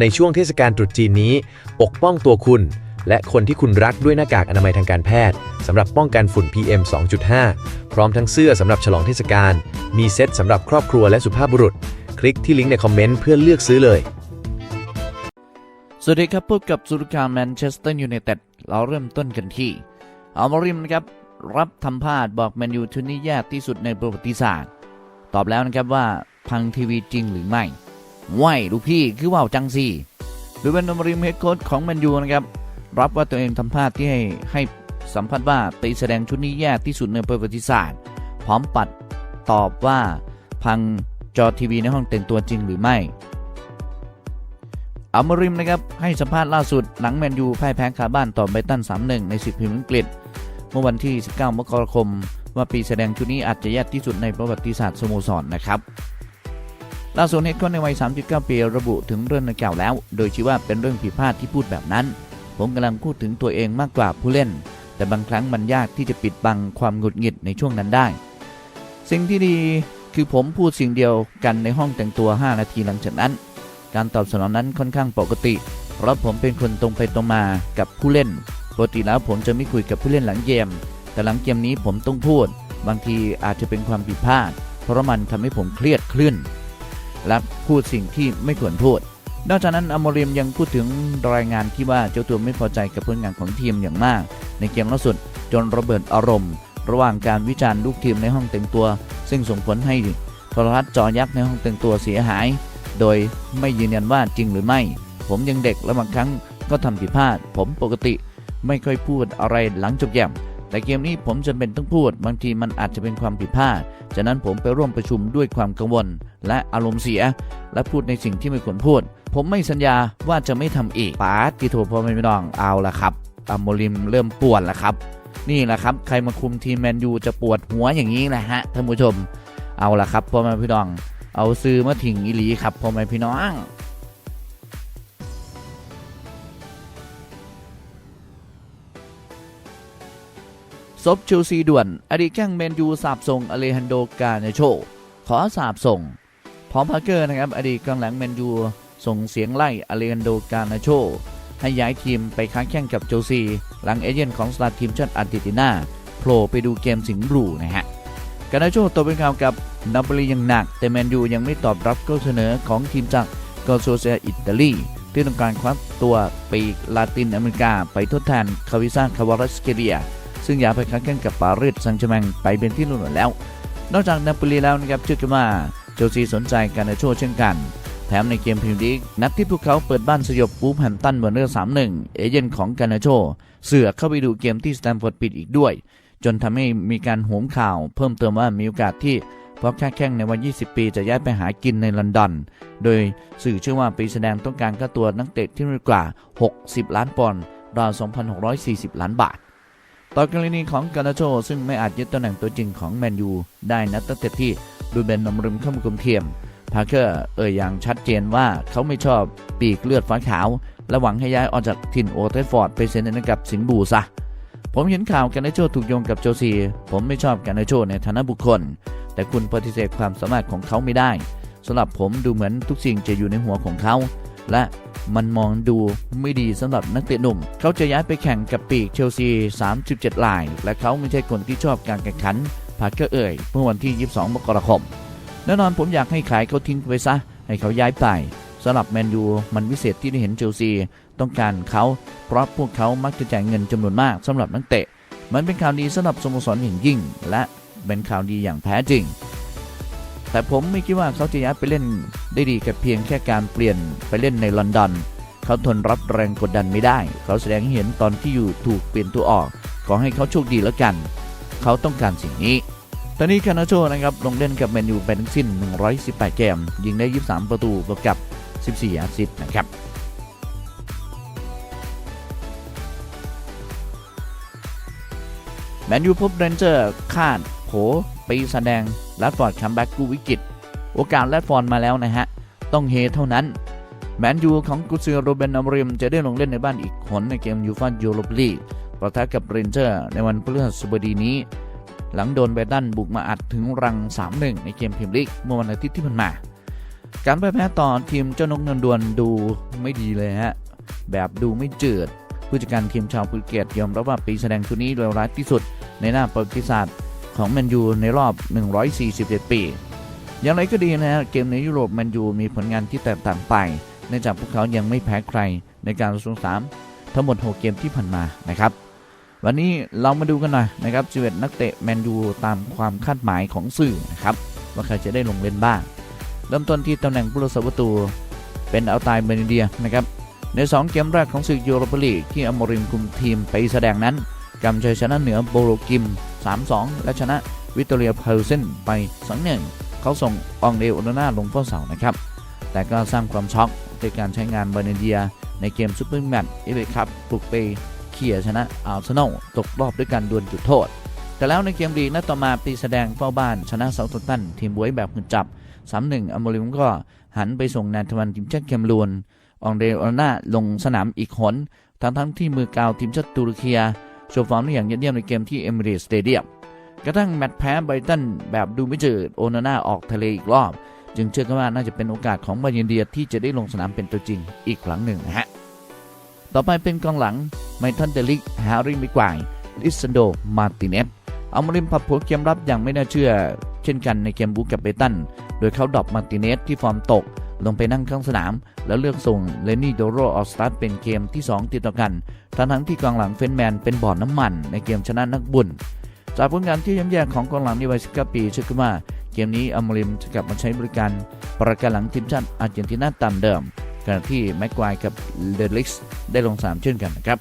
ในช่วงเทศกาลตรุษจีนนี้ ปกป้องตัวคุณ และคนที่คุณรักด้วยหน้ากากอนามัยทางการแพทย์สำหรับป้องกันฝุ่น PM 2.5 พร้อมทั้งเสื้อสำหรับฉลองเทศกาลมีเซ็ตสำหรับครอบครัวและสุภาพบุรุษ คลิกที่ลิงก์ในคอมเมนต์เพื่อเลือกซื้อเลย สวัสดีครับพบกับสุรกาแมนเชสเตอร์ยูไนเต็ดเราเริ่มต้นกันที่อัลมาริมนะครับรับทำพลาดบอกแมนยูชุดนี้แย่ที่สุดในประวัติศาสตร์ ตอบแล้วนะครับว่าพังทีวีจริงหรือไม่ ไม่ลูกพี่คือว่าวจังซีโดยเป็นอัมริมเฮดโค้ชของแมนยูนะครับ รับว่าตัวเองทำพลาดที่ให้ให้สัมภาษณ์ว่าไปแสดงชุดนี้แย่ที่สุดในประวัติศาสตร์ พร้อมปัดตอบว่าพังจอทีวีในห้องแต่งตัวจริงหรือไม่อัมาริมนะครับให้สัมภาษณ์ล่าสุดหลังแมนยูพ่ายแพ้คาบ้านต่อไบรตัน 3-1 ในศึกพรีเมียร์อังกฤษ เมื่อวันที่ 19 มกราคม ว่าปีแสดงชุดนี้อาจจะแย่ที่สุดในประวัติศาสตร์สโมสรนะครับ ล่าสุดเฮดโค้ชในวัย 39 ปีระบุถึงเรื่องดังกล่าวแล้ว โดยชี้ว่าเป็นเรื่องผิดพลาดที่พูดแบบนั้น ผมกำลังพูดถึงตัวเองมากกว่าผู้เล่น แต่บางครั้งมันยากที่จะปิดบังความหงุดหงิดในช่วงนั้นได้ สิ่งที่ดีคือผมพูดสิ่งเดียวกันในห้องแต่งตัว 5 นาทีหลังจากนั้น การตอบสนองนั้นค่อนข้างปกติ เพราะผมเป็นคนตรงไปตรงมากับผู้เล่น ปกติแล้วผมจะไม่คุยกับผู้เล่นหลังเกม แต่หลังเกมนี้ผมต้องพูด บางทีอาจจะเป็นความผิดพลาด เพราะมันทำให้ผมเครียดขึ้น และพูดสิ่งที่ไม่ควรพูด นอกจากนั้นอมริมยังพูดถึงรายงานที่ว่าเจ้าตัวไม่พอใจกับผลงานของทีมอย่างมาก ในเกมล่าสุดจนระเบิดอารมณ์ ระหว่างการวิจารณ์ลูกทีมในห้องแต่งตัว ซึ่งส่งผลให้โทรทัศน์จอยักษ์ในห้องแต่งตัวเสียหาย โดยไม่ยืนยันว่าจริงหรือไม่ ผมยังเด็กและบางครั้งก็ทำผิดพลาด ผมปกติไม่ค่อยพูดอะไรหลังจบเกม แต่เกมนี้ผมจำเป็นต้องพูด บางทีมันอาจจะเป็นความผิดพลาดฉะนั้นผมไปร่วมประชุมด้วยความกังวล และอารมณ์เสีย และพูดในสิ่งที่ไม่ควรพูด ผมไม่สัญญาว่าจะไม่ทำอีกป๋าติโทรพ่อไม่น้องเอาละครับอมโมลิมเริ่มปวดแล้วครับ นี่แหละครับ ใครมาคุมทีมแมนยูจะปวดหัวอย่างนี้แหละฮะท่านผู้ชม เอาละครับพ่อแม่พี่น้อง เอาซื้อมาถิงอีหลีครับพ่อแม่พี่น้อง ซบเชลซีด่วน อดีตแข้งแมนยูสาบส่งอเลฮันโดกาเนโช ขอสาบส่ง พร้อมพาร์เกอร์นะครับ อดีตกองหลังแมนยูส่งเสียงไล่อเลฮันโดกาเนโช ให้ย้ายทีมไปค้างแข่งกับเชลซี หลังเอเจนต์ของสตาร์ทีมชาติอาร์เจนตินาโผล่ไปดูเกมสิงห์บลูนะฮะกาเนโชตกเป็นข่าวกับนาโปลีอย่างหนัก แต่แมนยูยังไม่ตอบรับข้อเสนอของทีมจากกอโซเซียอิตาลีที่ต้องการคว้าตัวปีกลาตินอเมริกาไปทดแทนคาวิซ่าคาวารัสเกเดีย ซึ่งย้ายไปค้าแข่งกับปารีสแซงต์แชร์แมงไปเป็นที่รู้หมดแล้ว นอกจากนาโปลีแล้วนะครับเชื่อกันว่าเชลซีสนใจกานาโชเช่นกัน แถมในเกมพรีเมียร์ลีกนัดที่พวกเขาเปิดบ้านสยบวูฟแฮมตันเบอร์เนอร์3-1เอเจนของกานาโชเสือเข้าไปดูเกมที่สแตมฟอร์ดปิดอีกด้วย จนทำให้มีการโหมข่าว เพิ่มเติมว่ามีโอกาสที่เพราะแค่แข้งในวัย20 ปีจะย้ายไปหากินในลอนดอน โดยสื่อเชื่อว่าปีแสดงต้องการค่าตัวนักเตะที่มากกว่า 60 ล้านปอนด์ราว 2,640 ล้านบาท ต่อกรณีของกานาโชซึ่งไม่อาจยึดตำแหน่งตัวจริงของแมนยูได้นัดตั้งแต่ที่ดูเบนนำริมเข้ามากลมเทียมพาร์เกอร์เอ่ยอย่างชัดเจนว่าเขาไม่ชอบปีกเลือดฟ้าขาว และหวังให้ย้ายออกจากถิ่นโอเทฟอร์ดไปเซ็นกับสิงบูซะผมเห็นข่าวกนนาโชถูกโยงกับโจซี ผมไม่ชอบกนนาโชในฐานะบุคคล แต่คุณปฏิเสธความสามารถของเขาไม่ได้สำหรับผมดูเหมือนทุกสิ่งจะอยู่ในหัวของเขา และมันมองดูไม่ดีสำหรับนักเตะหนุ่ม เขาจะย้ายไปแข่งกับปีกเชลซี 37 ลาย และเขาไม่ใช่คนที่ชอบการแข่งขันพาร์เกอร์เอ่ยเมื่อวันที่ 22 มกราคม แน่นอนผมอยากให้ขายเขาทิ้งไปซะ ให้เขาย้ายไปสำหรับแมนยูมันวิเศษที่ได้เห็นเชลซี ต้องการเขา เพราะพวกเขามักจะจ่ายเงินจำนวนมากสำหรับนักเตะ มันเป็นข่าวดีสำหรับสโมสรอย่างยิ่ง และเป็นข่าวดีอย่างแท้จริง แต่ผมไม่คิดว่าเขาจะย้ายไปเล่นได้ดีกับเพียงแค่การเปลี่ยนไปเล่นในลอนดอน เขาทนรับแรงกดดันไม่ได้ เขาแสดงให้เห็นตอนที่อยู่ถูกเปลี่ยนตัวออก ขอให้เขาโชคดีแล้วกัน เขาต้องการสิ่งนี้ ตอนนี้คานาโชนะครับลงเล่นกับแมนยูไปทั้งสิ้น 118 เกม ยิงได้ 23 ประตูบวกกับ 14 แอสซิสต์นะครับแมนยูพบเรนเจอร์คาดโผ ปีแสดงแรดฟอร์ดคัมแบ็กกู้วิกฤต โอกาสแรดฟอร์ดมาแล้วนะฮะ ต้องเฮเท่านั้น แมนยูของกุซือโรเบนอมริมจะได้ลงเล่นในบ้านอีกหนในเกมยูฟ่ายูโรปลีกประทะกับเรนเจอร์ในวันพฤหัสบดีนี้ หลังโดนไบรตันบุกมาอัดถึงรัง 3-1 ในเกมพรีเมียร์ลีกเมื่อวันอาทิตย์ที่ผ่านมา การแพ้ต่อทีมเจ้านกเงินดวนดูไม่ดีเลยฮะแบบดูไม่เจิดผู้จัดการทีมชาวภูเก็ตยอมรับว่าปีแสดงชุดนี้เลวร้ายที่สุดในหน้าประวัติศาสตร์ ของแมนยูในรอบ 147 ปี อย่างไรก็ดีนะฮะเกมในยุโรปแมนยูมีผลงานที่แตกต่างไปเนื่องจากพวกเขายังไม่แพ้ใครในการลงสนามทั้งหมด 6 เกมที่ผ่านมานะครับ วันนี้เรามาดูกันหน่อยนะครับ11นักเตะแมนยูตามความคาดหมายของสื่อนะครับว่าใครจะได้ลงเล่นบ้าง เริ่มต้นที่ตำแหน่งผู้รักษาประตู เป็นอัลตายเบนเดียนะครับใน 2 เกมแรกของศึกยูโรปาลีกที่อมรินคุมทีมไปแสดงนั้นกำชัยชนะเหนือโบโรกิม3-2 และชนะวิตเตอเรียเพลเซนไป2-1เขาส่งอองเดโอนนาลงเฝ้าเสานะครับ แต่ก็สร้างความช็อกในการใช้งานเบเนเดีย ในเกมซุปเปอร์แมตช์เอฟเอคัพปลุกไปเขี่ยชนะอาร์เซนอลตกรอบด้วยการดวลจุดโทษ แต่แล้วในเกมลีกนัดต่อมาปีแสดงเฝ้าบ้านชนะเซาท์ตันทีมบวยแบบมือจับ 3-1อมริมก็หันไปส่งนายทวันทีมชาติแคมรูนอองเดโอนาน่าลงสนามอีกหนทั้งทั้งที่มือกาวทีมชาติตุรกี โชว์ฟอร์มได้อย่างยอดเยี่ยมในเกมที่เอมิเรตสเตเดียมกระทั่งแมตช์แพ้ไบรตันแบบดูไม่เจอโอนาน่าออกทะเลอีกรอบ จึงเชื่อกันว่าน่าจะเป็นโอกาสของบาเยนเดียที่จะได้ลงสนามเป็นตัวจริงอีกครั้งหนึ่งนะฮะต่อไปเป็นกองหลังไมทันเดลิกแฮร์รี่มิกวายลิซันโดมาติเนสเอามาริมผับผัวเกมรับอย่างไม่น่าเชื่อ เช่นกันในเกมบุกกับเบตัน โดยเขาดรอปมาติเนสที่ฟอร์มตก ลงไปนั่งข้างสนาม แล้วเลือกส่งเลนนี่โดโรออสตาร์เป็นเกมที่ 2 ติดต่อกัน ทั้งทั้งที่กองหลังเฟนแมนเป็นบ่อน้ำมัน ในเกมชนะนักบุญ จากผลงานที่ย่ำแย่ของกองหลังในวัย19ปีเชื่อกันว่าเกมนี้อมริมจะกลับมาใช้บริการประกันหลังทีมชาติอาร์เจนตินาตามเดิมขณะที่แม็กควายกับเดลิกส์ได้ลงสนามเช่นกันนะครับ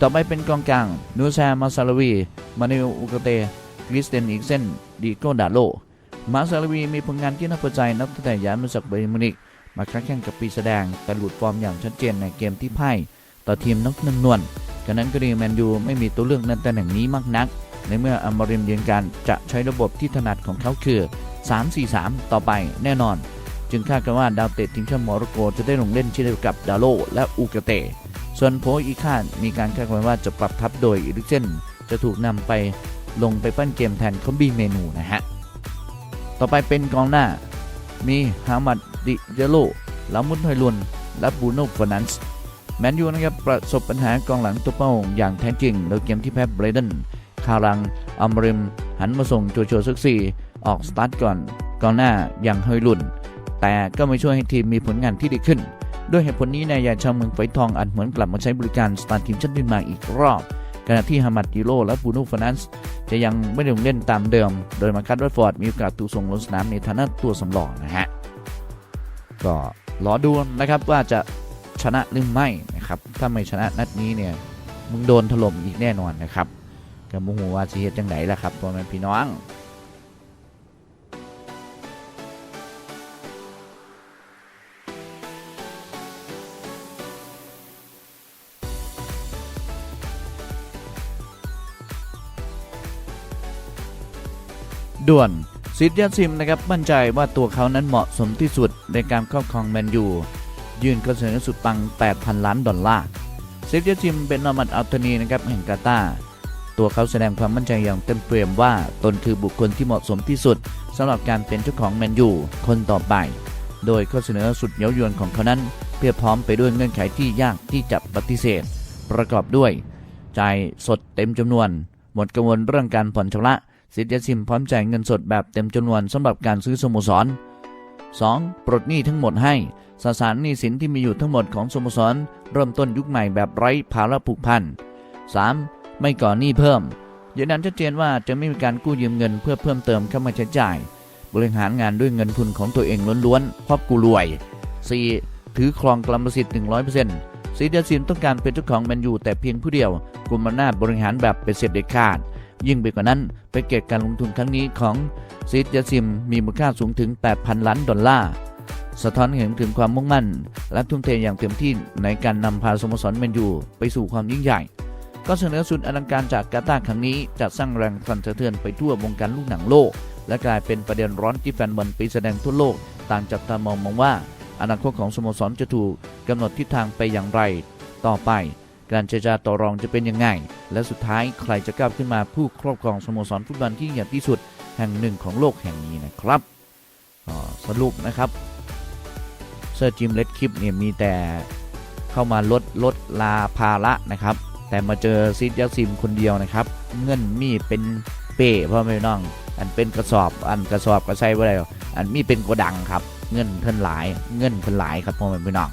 ต่อไปเป็นกองกลางนูแซมาซาลวี มาเนลอุกเต คริสเตนอีกเซนดีโกดาโล มาซาลวีมีผลงานที่น่าพอใจนับตั้งแต่ย้ายมาจากไบย์มินิกมาค้าแข่งกับปีแสดงแต่หลุดฟอร์มอย่างชัดเจนในเกมที่พ่ายต่อทีมนกนงนวลฉะนั้นก็ดีแมนยูไม่มีตัวเลือกในตำแหน่งนี้มากนัก ในเมื่ออัมริมยืนการจะใช้ระบบที่ถนัดของเขาคือ 3-4-3 ต่อไปแน่นอน จึงคาดกันว่าดาวเตะทีมชาติโมร็อกโกจะได้ลงเล่นเช่นเดียวกับดาโลและอูกเต ส่วนโพอีคาดมีการคาดการว่าจะปรับทัพโดยอิริเซนจะถูกนำไปลงไปปั้นเกมแทนคอมบีเมนูนะฮะ ต่อไปเป็นกองหน้า มีฮามัดดิเดโลลามุนไฮลุน และบูโน่ฟอนันส์แมนยูนะครับประสบปัญหากองหลังตัวเป้าอย่างแท้จริงโดยเกมที่แพ้เบรเดนคารังอัมริม หันมาส่งโจโจซึกซีออกสตาร์ทก่อนกองหน้าอย่างเฮยลุน แต่ก็ไม่ช่วยให้ทีมมีผลงานที่ดีขึ้น ด้วยเหตุผลนี้นายยาชาวเมืองไฟทองอาจเหมือนกลับมาใช้บริการสตาร์ทีมชาติเดนมาอีกรอบ ขณะที่ฮามัดดิโลและบูนูฟานันส์จะยังไม่ได้ลงเล่นตามเดิม โดยมาคัตวัตฟอร์ดมีโอกาสถูกส่งลงสนามในฐานะตัวสำรองนะฮะ ก็รอดูนะครับว่าจะชนะหรือไม่นะครับ ถ้าไม่ชนะนัดนี้เนี่ยมึงโดนถล่มอีกแน่นอนนะครับกับมุหูว่าจะเหตุจังไดล่ะครับพ่อแม่พี่น้อง ด่วนซิดยาซิมนะครับมั่นใจว่าตัวเขานั้นเหมาะสมที่สุดในการครอบครองแมนยู ยื่นข้อเสนอสุดปัง 8,000 ล้านดอลลาร์ซิดยาซิมเป็นนอมัดอัลตานีนะครับแห่งกาตาตัวเขาแสดงความมั่นใจอย่างเต็มเปี่ยมว่าตนคือบุคคลที่เหมาะสมที่สุดสำหรับการเป็นเจ้าของแมนยูคนต่อไป โดยข้อเสนอสุดเย้ายวนของเขานั้น เพียบพร้อมไปด้วยเงื่อนไขที่ยากที่จะปฏิเสธ ประกอบด้วยจ่ายสดเต็มจำนวน หมดกังวลเรื่องการผ่อนชำระ สิทธิ์ยาซิมพร้อมจ่ายเงินสดแบบเต็มจำนวนสำหรับการซื้อสโมสร 2. ปลดหนี้ทั้งหมดให้สสารหนี้สินที่มีอยู่ทั้งหมดของสโมสร เริ่มต้นยุคใหม่แบบไร้ภาระผูกพัน 3. ไม่ก่อหนี้เพิ่มยืนยันชัดเจนว่าจะไม่มีการกู้ยืมเงินเพื่อเพิ่มเติมเข้ามาใช้จ่าย บริหารงานด้วยเงินทุนของตัวเองล้วนๆเพราะกูรวย 4. ถือครองกรรมสิทธิ์ 100%ซีเดียซิมต้องการเป็นเจ้าของแมนยูแต่เพียงผู้เดียวกลุ่มอำนาจบริหารแบบเป็นเสร็จเด็ดขาด ยิ่งไปกว่านั้นไปเก็ตการลงทุนครั้งนี้ของซีดยาซิมมีมูลค่าสูงถึง 8,000 ล้านดอลลาร์สะท้อนให้เห็นถึงความมุ่งมั่น และทุ่มเทอย่างเต็มที่ในการนำพาสโมสรแมนยูไปสู่ความยิ่งใหญ่ ก็เสนอสุดอลังการจากกาตาร์ครั้งนี้จะสร้างแรงสั่นสะเทือนไปทั่ววงการลูกหนังโลก และกลายเป็นประเด็นร้อนที่แฟนบอลไปแสดงทั่วโลก ต่างจับตามองมองว่า อนาคตของสโมสรจะถูกกำหนดทิศทางไปอย่างไร ต่อไป การเจรจาต่อรองจะเป็นยังไง และสุดท้ายใครจะก้าวขึ้นมาผู้ครอบครองสโมสรฟุตบอลที่ใหญ่ที่สุดแห่งหนึ่งของโลกแห่งนี้นะครับสรุปนะครับเซอร์จิมเลดคลิปเนี่ยมีแต่เข้ามาลดลดลาภาระนะครับ แต่มาเจอซิดยักซิมคนเดียวนะครับ เงินมีเป็นเป้พ่อแม่น้อง อันเป็นกระสอบอันกระสอบก็ใส่ไ่ได้อันมีเป็นโกดังครับ เงินเพิ่นหลาย เงินเพิ่นหลายครับพ่อแม่พี่น้อง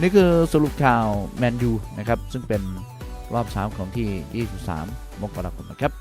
นี่คือสรุปข่าวแมนยูนะครับ ซึ่งเป็นรอบ3ของที่ 23 มกราคมนะครับ